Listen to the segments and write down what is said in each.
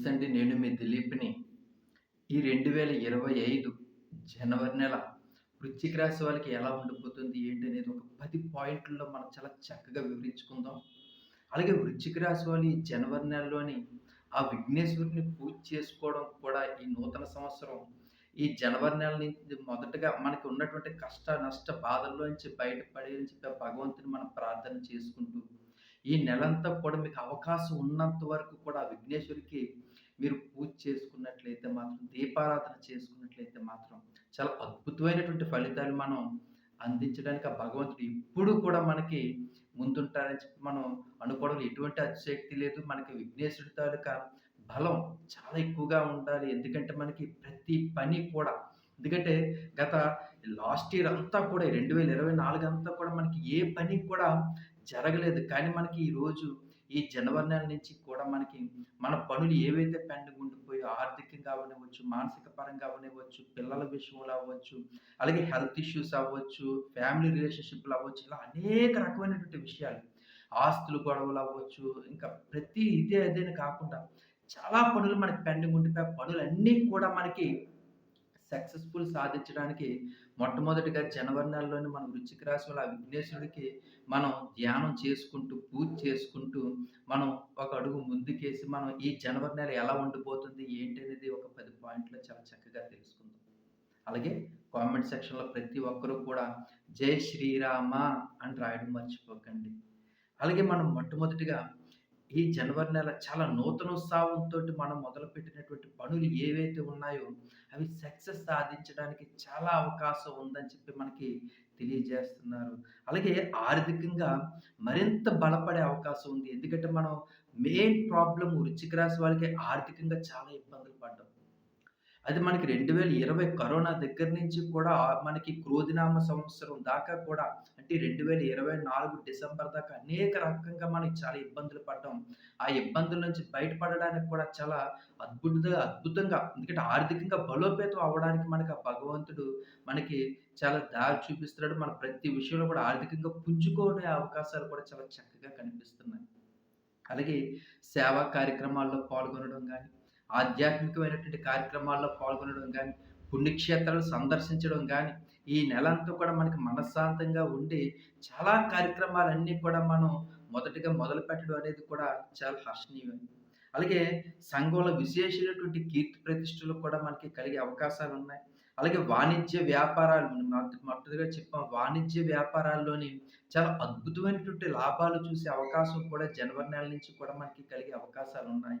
నమస్తే అండి నేను మీ దిలీప్ని. ఈ రెండు వేల ఇరవై ఐదు జనవరి నెల వృశ్చిక రాశి వాళ్ళకి ఎలా ఉండిపోతుంది ఏంటి అనేది ఒక పది పాయింట్లలో మనం చాలా చక్కగా వివరించుకుందాం. అలాగే వృశ్చిక రాశి వాళ్ళు ఈ జనవరి నెలలోని ఆ విఘ్నేశ్వరుని పూజ చేసుకోవడం కూడా ఈ నూతన సంవత్సరం. ఈ జనవరి నెల నుంచి మొదటగా మనకి ఉన్నటువంటి కష్ట నష్ట బాధల్లోంచి బయటపడే అని చెప్పి భగవంతుని మనం ప్రార్థన చేసుకుంటూ ఈ నెలంతా కూడా మీకు అవకాశం ఉన్నంత వరకు కూడా విఘ్నేశ్వరికి మీరు పూజ చేసుకున్నట్లయితే మాత్రం దీపారాధన చేసుకున్నట్లయితే మాత్రం చాలా అద్భుతమైనటువంటి ఫలితాలు మనం అందించడానికి ఆ భగవంతుడు ఇప్పుడు కూడా మనకి ముందుంటారని చెప్పి మనం అనుకోవడం ఎటువంటి అతిశక్తి లేదు. మనకి విఘ్నేశ్వరుడి తాలూకా బలం చాలా ఎక్కువగా ఉండాలి. ఎందుకంటే మనకి ప్రతి పని కూడా ఎందుకంటే గత లాస్ట్ ఇయర్ అంతా కూడా రెండు వేల ఇరవై నాలుగు అంతా కూడా మనకి ఏ పని కూడా జరగలేదు. కానీ మనకి ఈరోజు ఈ జనవరి నెల నుంచి కూడా మనకి మన పనులు ఏవైతే పెండింగ్ ఉండిపోయో ఆర్థికంగా అవనివ్వచ్చు మానసిక పరంగా అవనివ్వచ్చు పిల్లల విషయంలో అవ్వచ్చు అలాగే హెల్త్ ఇష్యూస్ అవ్వచ్చు ఫ్యామిలీ రిలేషన్షిప్లు అవ్వచ్చు ఇలా అనేక రకమైనటువంటి విషయాలు ఆస్తులు గొడవలు అవ్వచ్చు ఇంకా ప్రతి ఇదే అదేని కాకుండా చాలా పనులు మనకి పెండింగ్ ఉండిపోయి ఆ పనులన్నీ కూడా మనకి సక్సెస్ఫుల్ సాధించడానికి మొట్టమొదటిగా జనవరి నెలలోని మనం వృచ్చిక రాశి వల్ల ఆ విఘ్నేశ్వరుడికి మనం ధ్యానం చేసుకుంటూ పూజ చేసుకుంటూ మనం ఒక అడుగు ముందుకేసి మనం ఈ జనవరి నెల ఎలా ఉండిపోతుంది ఏంటి అనేది ఒక పది పాయింట్లో చాలా చక్కగా తెలుసుకుందాం. అలాగే కామెంట్ సెక్షన్లో ప్రతి ఒక్కరూ కూడా జై శ్రీరామ అని రాయడం మర్చిపోకండి. అలాగే మనం మొట్టమొదటిగా ఈ జనవరి నెల చాలా నూతన ఉత్సాహంతో మనం మొదలుపెట్టినటువంటి పనులు ఏవైతే ఉన్నాయో అవి సక్సెస్ సాధించడానికి చాలా అవకాశం ఉందని చెప్పి మనకి తెలియజేస్తున్నారు. అలాగే ఆర్థికంగా మరింత బలపడే అవకాశం ఉంది. ఎందుకంటే మనం మెయిన్ ప్రాబ్లం వృచ్చిక రాశి వాళ్ళకి ఆర్థికంగా చాలా ఇబ్బందులు పడ్డాం. అది మనకి రెండు వేల ఇరవై కరోనా దగ్గర నుంచి కూడా మనకి క్రోధినామ సంవత్సరం దాకా కూడా అంటే రెండు వేల ఇరవై నాలుగు డిసెంబర్ దాకా అనేక రకంగా మనకి చాలా ఇబ్బందులు పడ్డాం. ఆ ఇబ్బందుల నుంచి బయటపడడానికి కూడా చాలా అద్భుతంగా అద్భుతంగా ఎందుకంటే ఆర్థికంగా బలోపేతం అవ్వడానికి మనకి ఆ భగవంతుడు మనకి చాలా దారి చూపిస్తున్నాడు. మన ప్రతి విషయంలో కూడా ఆర్థికంగా పుంజుకునే అవకాశాలు కూడా చాలా చక్కగా కనిపిస్తున్నాయి. అలాగే సేవా కార్యక్రమాల్లో పాల్గొనడం కానీ ఆధ్యాత్మికమైనటువంటి కార్యక్రమాల్లో పాల్గొనడం కానీ పుణ్యక్షేత్రాలు సందర్శించడం కానీ ఈ నెలంతా కూడా మనకి మనశ్శాంతంగా ఉండి చాలా కార్యక్రమాలన్నీ కూడా మనం మొదటిగా మొదలు పెట్టడం అనేది కూడా చాలా హర్షణీయం. అలాగే సంఘంలో విశేషమైనటువంటి కీర్తి ప్రతిష్టలు కూడా మనకి కలిగే అవకాశాలు ఉన్నాయి. అలాగే వాణిజ్య వ్యాపారాలు మొదటిగా చెప్పాం వాణిజ్య వ్యాపారాల్లోని చాలా అద్భుతమైనటువంటి లాభాలు చూసే అవకాశం కూడా జనవరి నెల నుంచి కూడా మనకి కలిగే అవకాశాలు ఉన్నాయి.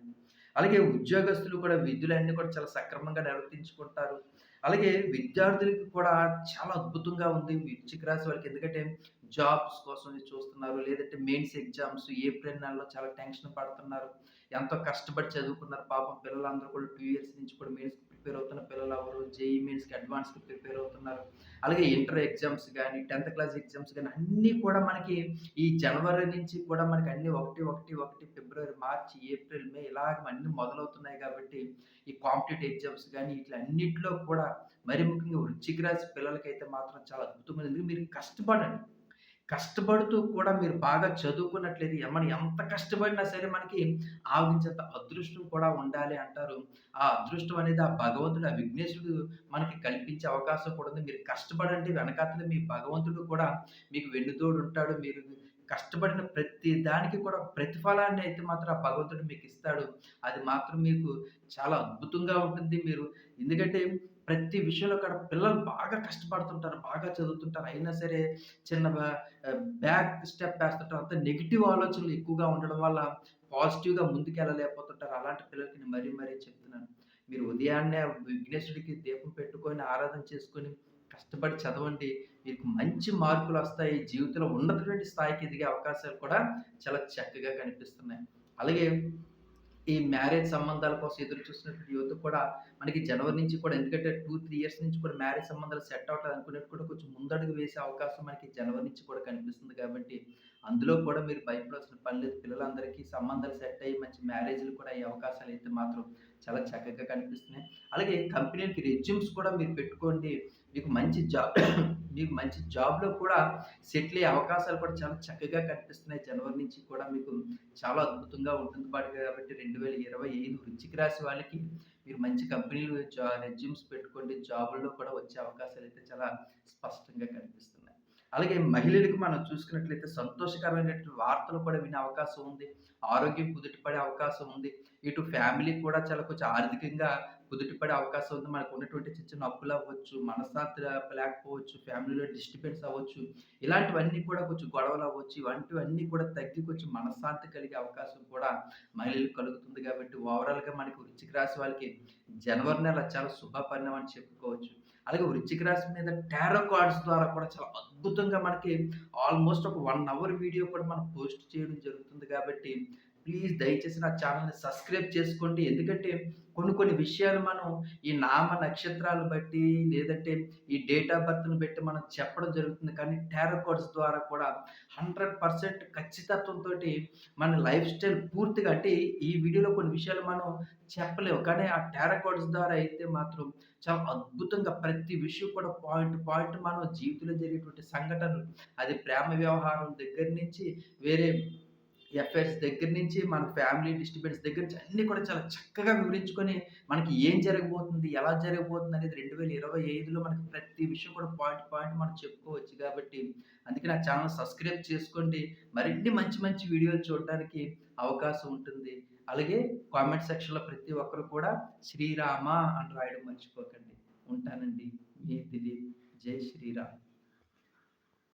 అలాగే ఉద్యోగస్తులు కూడా విధులన్నీ కూడా చాలా సక్రమంగా నిర్వర్తించుకుంటారు. అలాగే విద్యార్థులకి కూడా చాలా అద్భుతంగా ఉంది. వృశ్చిక రాశి వాళ్ళకి ఎందుకంటే జాబ్స్ కోసం చూస్తున్నారు. లేదంటే మెయిన్స్ ఎగ్జామ్స్ ఏప్రిల్ నెలలో చాలా టెన్షన్ పడుతున్నారు. ఎంతో కష్టపడి చదువుకున్నారు. పాపం పిల్లలందరూ కూడా టూ ఇయర్స్ నుంచి కూడా మెయిన్స్ ప్రిపేర్ అవుతున్న పిల్లలు ఎవరు? జేఈ మెయిన్స్కి అడ్వాన్స్కి ప్రిపేర్ అవుతున్నారు. అలాగే ఇంటర్ ఎగ్జామ్స్ కానీ టెన్త్ క్లాస్ ఎగ్జామ్స్ కానీ అన్నీ కూడా మనకి ఈ జనవరి నుంచి కూడా మనకి అన్ని ఒకటి ఒకటి ఒకటి ఫిబ్రవరి మార్చి ఏప్రిల్ మే ఇలాగ అన్నీ మొదలవుతున్నాయి కాబట్టి ఈ కాంపిటేటివ్ ఎగ్జామ్స్ కానీ ఇట్లా అన్నిట్లో కూడా మరి ముఖ్యంగా వృచ్చిక రాశి పిల్లలకైతే మాత్రం చాలా అద్భుతమైనది మీరు కష్టపడండి. కష్టపడుతూ కూడా మీరు బాగా చదువుకున్నట్లయితే మనం ఎంత కష్టపడినా సరే మనకి ఆవగించేంత అదృష్టం కూడా ఉండాలి అంటారు. ఆ అదృష్టం అనేది ఆ భగవంతుడు ఆ విఘ్నేశుడు మనకి కల్పించే అవకాశం కూడా ఉంది. మీరు కష్టపడండి వెనకాతలు మీ భగవంతుడు కూడా మీకు వెన్నుతోడు ఉంటాడు. మీరు కష్టపడిన ప్రతి దానికి కూడా ప్రతిఫలాన్ని అయితే మాత్రం ఆ భగవంతుడు మీకు ఇస్తాడు. అది మాత్రం మీకు చాలా అద్భుతంగా ఉంటుంది. మీరు ఎందుకంటే ప్రతి విషయంలో కూడా పిల్లలు బాగా కష్టపడుతుంటారు బాగా చదువుతుంటారు. అయినా సరే చిన్న బ్యాక్ స్టెప్ వేస్తుంటారు. అంత నెగిటివ్ ఆలోచనలు ఎక్కువగా ఉండడం వల్ల పాజిటివ్గా ముందుకు వెళ్ళలేకపోతుంటారు అలాంటి పిల్లలకి నేను మరీ మరీ చెప్తున్నాను. మీరు ఉదయాన్నే విఘ్నేశ్వరుడికి దీపం పెట్టుకొని ఆరాధన చేసుకొని కష్టపడి చదవండి. మీకు మంచి మార్కులు వస్తాయి. జీవితంలో ఉన్నటువంటి స్థాయికి ఎదిగే అవకాశాలు కూడా చాలా చక్కగా కనిపిస్తున్నాయి. అలాగే ఈ మ్యారేజ్ సంబంధాల కోసం ఎదురు చూస్తున్నటువంటి యువత కూడా మనకి జనవరి నుంచి కూడా ఎందుకంటే టూ త్రీ ఇయర్స్ నుంచి కూడా మ్యారేజ్ సంబంధాలు సెట్ అవుతుంది అనుకునేది కూడా కొంచెం ముందడుగు వేసే అవకాశం మనకి జనవరి నుంచి కూడా కనిపిస్తుంది కాబట్టి అందులో కూడా మీరు భయపడాల్సిన పని లేదు. పిల్లలందరికీ సంబంధాలు సెట్ అయ్యి మంచి మ్యారేజ్లు కూడా అయ్యే అవకాశాలు అయితే మాత్రం చాలా చక్కగా కనిపిస్తున్నాయి. అలాగే కంపెనీకి రెజ్యూమ్స్ కూడా మీరు పెట్టుకోండి. మీకు మంచి జాబ్ మీకు మంచి జాబ్లో కూడా సెటిల్ అయ్యే అవకాశాలు కూడా చాలా చక్కగా కనిపిస్తున్నాయి. జనవరి నుంచి కూడా మీకు చాలా అద్భుతంగా ఉంటుంది. పాటు కాబట్టి రెండు వేల ఇరవై ఐదు వృచ్చిక రాశి వాళ్ళకి మీరు మంచి కంపెనీలు రెజ్యూమ్స్ పెట్టుకోండి. జాబుల్లో కూడా వచ్చే అవకాశాలు అయితే చాలా స్పష్టంగా కనిపిస్తున్నాయి. అలాగే మహిళలకు మనం చూసుకున్నట్లయితే సంతోషకరమైనటువంటి వార్తలు కూడా వినే అవకాశం ఉంది. ఆరోగ్యం కుదుటపడే అవకాశం ఉంది. ఇటు ఫ్యామిలీ కూడా చాలా కొంచెం ఆర్థికంగా కుదుటపడే అవకాశం ఉంది. మనకు ఉన్నటువంటి చిన్న చిన్న అప్పులు అవ్వచ్చు మనశ్శాంతి లేకపోవచ్చు ఫ్యామిలీలో డిస్టర్బెన్స్ అవ్వచ్చు ఇలాంటివన్నీ కూడా కొంచెం గొడవలు అవ్వచ్చు. ఇవంటివన్నీ కూడా తగ్గి కొంచెం మనశ్శాంతి కలిగే అవకాశం కూడా మహిళలకు కలుగుతుంది కాబట్టి ఓవరాల్గా మనకి రుచికి రాశి వాళ్ళకి జనవరి నెల చాలా శుభపరిణం అని చెప్పుకోవచ్చు. అలాగే వృచ్చిక రాశి మీద టారో కార్డ్స్ ద్వారా కూడా చాలా అద్భుతంగా మనకి ఆల్మోస్ట్ ఒక వన్ అవర్ వీడియో కూడా మనం పోస్ట్ చేయడం జరుగుతుంది కాబట్టి ప్లీజ్ దయచేసి నా ఛానల్ని సబ్స్క్రైబ్ చేసుకోండి. ఎందుకంటే కొన్ని కొన్ని విషయాలు మనం ఈ నామ నక్షత్రాలు బట్టి లేదంటే ఈ డేట్ ఆఫ్ బర్త్ని బట్టి మనం చెప్పడం జరుగుతుంది. కానీ టారో ద్వారా కూడా హండ్రెడ్ పర్సెంట్ ఖచ్చితత్వంతో మన లైఫ్ స్టైల్ పూర్తిగా అంటే ఈ వీడియోలో కొన్ని విషయాలు మనం చెప్పలేము. కానీ ఆ టారో ద్వారా అయితే మాత్రం చాలా అద్భుతంగా ప్రతి విషయం కూడా పాయింట్ పాయింట్ మనం జీవితంలో జరిగేటువంటి సంఘటనలు అది ప్రేమ వ్యవహారం దగ్గర నుంచి వేరే ఎఫ్ఐఆర్స్ దగ్గర నుంచి మన ఫ్యామిలీ డిస్ట్రిబ్యూటర్స్ దగ్గర నుంచి అన్నీ కూడా చాలా చక్కగా వివరించుకొని మనకి ఏం జరగబోతుంది ఎలా జరగబోతుంది అనేది రెండు వేల ఇరవై ఐదులో మనకి ప్రతి విషయం కూడా పాయింట్ పాయింట్ మనం చెప్పుకోవచ్చు కాబట్టి అందుకే నా ఛానల్ సబ్స్క్రైబ్ చేసుకోండి. మరిన్ని మంచి మంచి వీడియోలు చూడడానికి అవకాశం ఉంటుంది. అలాగే కామెంట్ సెక్షన్లో ప్రతి ఒక్కరు కూడా శ్రీరామ అని రాయడం మర్చిపోకండి. ఉంటానండి. మీ దిలీప్. జై శ్రీరామ్.